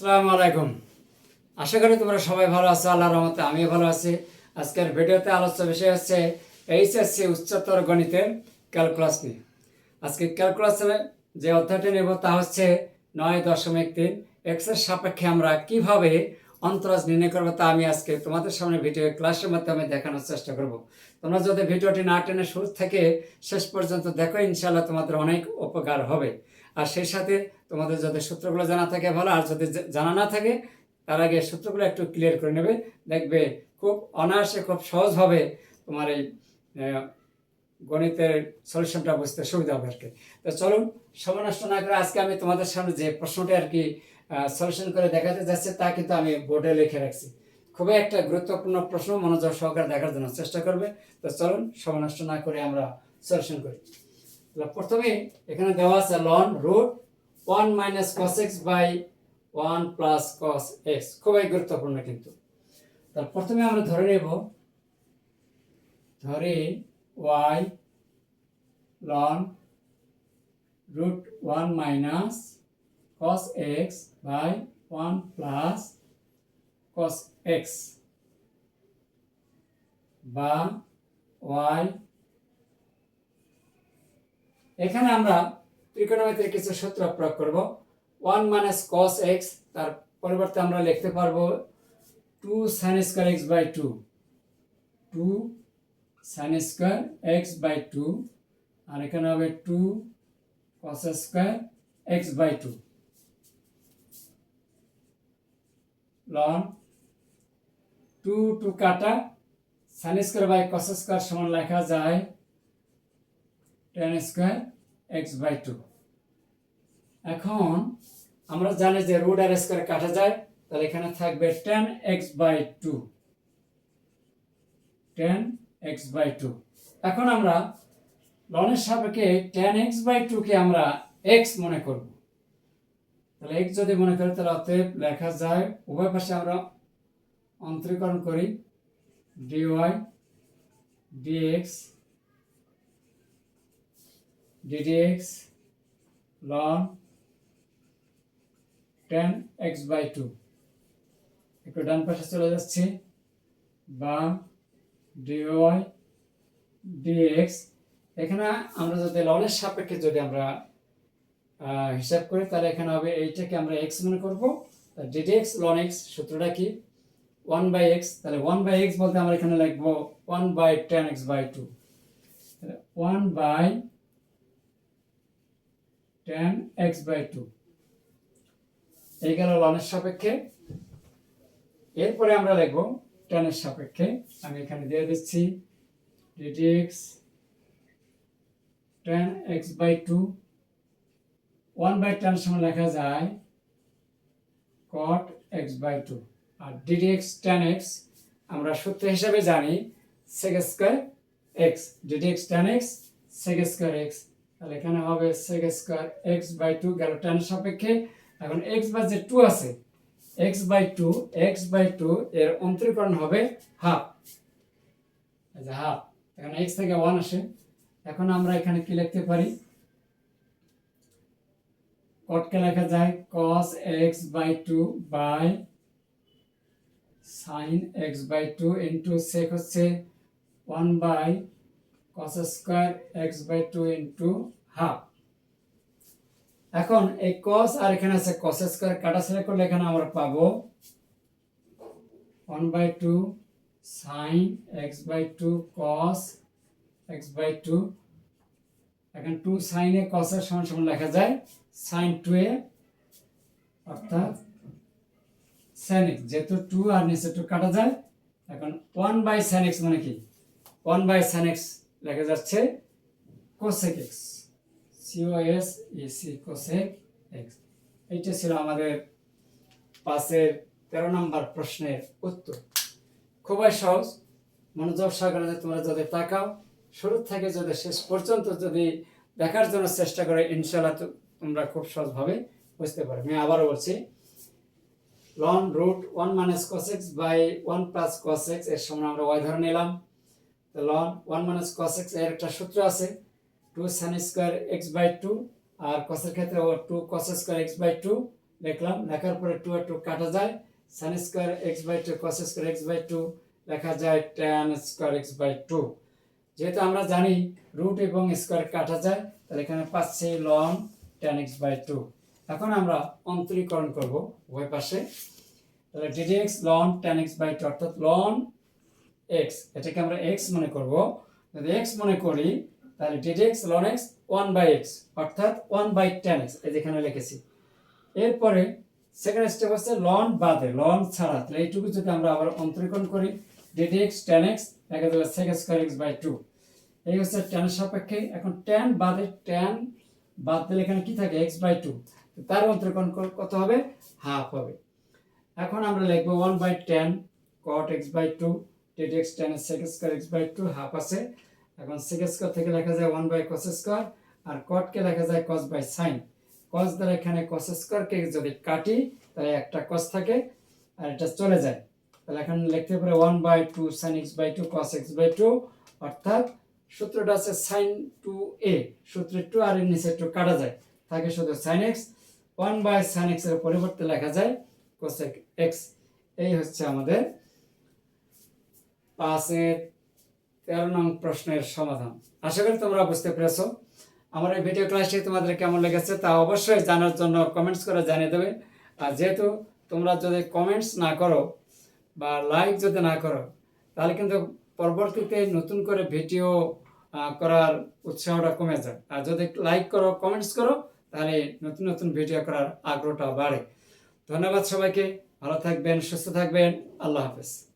আসসালামু আলাইকুম। আশা করি তোমরা সবাই ভালো আছো আল্লাহ রহমতে আমিও ভালো আছি। আজকের ভিডিওতে আলোচ্য বিষয় হচ্ছে এইচএসসি উচ্চতর গণিতের ক্যালকুলাস নিয়ে। আজকে ক্যালকুলাসের যে অধ্যায়টি নেব তা হচ্ছে নয় দশমিক তিন। এক্সের সাপেক্ষে আমরা কীভাবে অন্তরাজ নির্ণয় করব, তা আমি আজকে তোমাদের সামনে ভিডিও ক্লাসের মাধ্যমে দেখানোর চেষ্টা করব। তোমরা যদি ভিডিওটি না টেনে শুরু থেকে শেষ পর্যন্ত দেখো ইনশাল্লাহ তোমাদের অনেক উপকার হবে। আর সেই সাথে তোমাদের যদি সূত্রগুলো জানা থাকে ভালো, আর যদি জানা না থাকে, তার আগে সূত্রগুলো একটু ক্লিয়ার করে নেবে। দেখবে খুব অনায়াসে খুব সহজভাবে তোমার এই গণিতের সলিউশনটা বুঝতে সুবিধা হবে আর কি। তো চলুন সময় নষ্ট না করে আজকে আমি তোমাদের সামনে যে প্রশ্নটা আর কি সলিউশন করে দেখাতে যাচ্ছে, তা কিন্তু আমি বোর্ডে লিখে রাখছি। খুবই একটা গুরুত্বপূর্ণ প্রশ্ন, মনোযোগ সহকারে দেখার জন্য চেষ্টা করবে। তো চলুন, সময় নষ্ট না করে আমরা সলিউশন করি। প্রথমে এখানে দেওয়া আছে ln root one minus cos x by one plus cos x খুবই গুরুত্বপূর্ণ কিন্তু। তার প্রথমে আমরা ধরে নেব, ধরে y ln root one minus cos x by one plus cos x বা ওয়াই এখানে আমরা ত্রিকোণমিতির কিছু সূত্র প্রয়োগ করব। ওয়ান মাইনাস কস এক্স তার পরিবর্তে আমরা লিখতে পারব two sine square x by two two sine square x by two আর এখানে হবে two cos square x by two ln, two two কাটা sine square by cos square সমান লেখা যায় tan square x by two এখন আমরা জানি যে রুট আর স্কোয়ার কাটা যায়, তাহলে এখানে থাকবে tan x by two tan x by two এখন আমরা লনের সাপেক্ষে টেন এক্স বাই টুকে আমরা এক্স মনে করব। তাহলে এক্স যদি মনে করি, তাহলে অতএব লেখা যায়, উভয় পাশে আমরা অন্তরীকরণ করি। Dy dx ddx ln 10x by two একটু ডান পাশে চলে যাচ্ছে। বা dy, dx এখানে আমরা যদি লনের সাপেক্ষে যদি আমরা হিসাব করি তাহলে এখানে হবে এইটাকে আমরা x মনে করব। ddx ln x সূত্রটা কি? ওয়ান বাই এক্স তাহলে ওয়ান বাই এক্স বলতে আমরা এখানে লিখব one by tan x by two one by tan x by two এই গেল লনের সাপেক্ষে। এরপরে আমরা লিখব টেনের সাপেক্ষে। আমি এখানে দিয়ে দিচ্ছি ddx tan x by two one by tan সময় লেখা যায় কট এক্স বাই টু আর ডিডিএক্স টেন এক্স আমরা সূত্র হিসাবে জানি sec square x ddx tan x sec square x তাহলে এখানে হবে sec square x by two গেল টেন সাপেক্ষে। এখন এক্স বাই যে টু আছে x by two x by two এর অন্তরীকরণ হবে হাফ হাফ এখন এক্স থেকে ওয়ান আসে। এখন আমরা এখানে কি লিখতে পারি? কটকে লেখা যায় cos x by two by sine x by two into sec হচ্ছে one by cos square x by two into half এখন এই cos আর এখানে আছে cos স্কোয়ার কাটাছাড়া করলে এখানে আমরা পাবো one by two sine x by two cos x by two এখন টু সাইনে এর সমান সমান লেখা যায় সাইন টু এ অর্থাৎ সাইন এক্স যেহেতু টু আর নিচে টু কাটা যায়, এখন ওয়ান বাই সাইন এক্স মানে কি? ওয়ান বাই সাইন এক্স লেখা যাচ্ছে cosec x C O S E C cosec x এইটা ছিল আমাদের পাশের তেরো নম্বর প্রশ্নের উত্তর। খুবই সহজ, মনোযোগ সহকারে তোমরা যদি তাকাও, শুরু থেকে যদি শেষ পর্যন্ত যদি দেখার জন্য চেষ্টা করে ইনশাল্লাহ তোমরা খুব সহজভাবে বুঝতে পারবে। আমি আবারও বলছি ln root one minus cos x by one plus cos এক্সের সমান আমরা ওয়াই ধরে নিলাম। তো লন ওয়ান মাইনাস কস এক্সের একটা সূত্র আছে two sine square x by two আর কসের ক্ষেত্রে two cos square x by two লিখলাম। লেখার পরে টু আর টু কাটা যায় sine square x by two cos square x by two লেখা যায় tan square x by two যেহেতু আমরা জানি রুট এবং স্কোয়ার কাটা যায়, তাহলে এখানে পাচ্ছি ln tan x by two এখন আমরা অন্তরীকরণ করব উভয় পাশে। তাহলে dd x ln tan x by two অর্থাৎ লন এক্স এটাকে আমরা এক্স মনে করব। যদি এক্স মনে করি, তাহলে dd x ln x one by x অর্থাৎ ওয়ান বাই টেন এক্স এই যেখানে লিখেছি। এরপরে সেকেন্ড স্টেপ হচ্ছে লন বাদে লন ছাড়া। তাহলে এইটুকু যদি আমরা আবার অন্তরীকরণ করি ডিডি এক্স টেন এক্স দেখা যাবে second square x by two এই হচ্ছে টেনের সাপেক্ষে। এখন টেন বাদে টেন বাদ দিলে এখানে কি থাকে? এক্স বাই টু তার অন্তরীকরণ কত হবে? হাফ হবে। এখন আমরা লিখব one by tan cot x by two Ted x tan sec square x by two half আছে। এখন সেক স্কোয়ার থেকে লেখা যায় ওয়ান বাই কস স্কোয়ার আর কটকে লেখা যায় কস বাই সাইন কস দ্বারা এখানে কস স্কোয়ারকে যদি কাটি, তাহলে একটা কস থাকে, আর এটা চলে যায়। তাহলে এখন লিখতে পারে one by two sine x by two cos x by two অর্থাৎ সূত্রটা আছে সাইন টু এ সূত্রের টু আর এর নিচে একটু কাটা যায়। থাকে শুধু sine x one by sine এক্সের পরিবর্তে লেখা যায় কোসেক এক্স এই হচ্ছে আমাদের পাঁচের তেরো নং প্রশ্নের সমাধান। আশা করি তোমরা বুঝতে পেরেছ। আমার এই ভিডিও ক্লাসটি তোমাদের কেমন লেগেছে তা অবশ্যই জানার জন্য কমেন্টস করে জানিয়ে দেবে। আর যেহেতু তোমরা যদি কমেন্টস না করো বা লাইক যদি না করো, তাহলে কিন্তু পরবর্তীতে নতুন করে ভিডিও করার উৎসাহটা কমে যায় আর যদি লাইক করো কমেন্টস করো, তাহলে নতুন নতুন ভিডিও করার আগ্রহটা বাড়ে। ধন্যবাদ সবাইকে। ভালো থাকবেন, সুস্থ থাকবেন। আল্লাহ হাফেজ।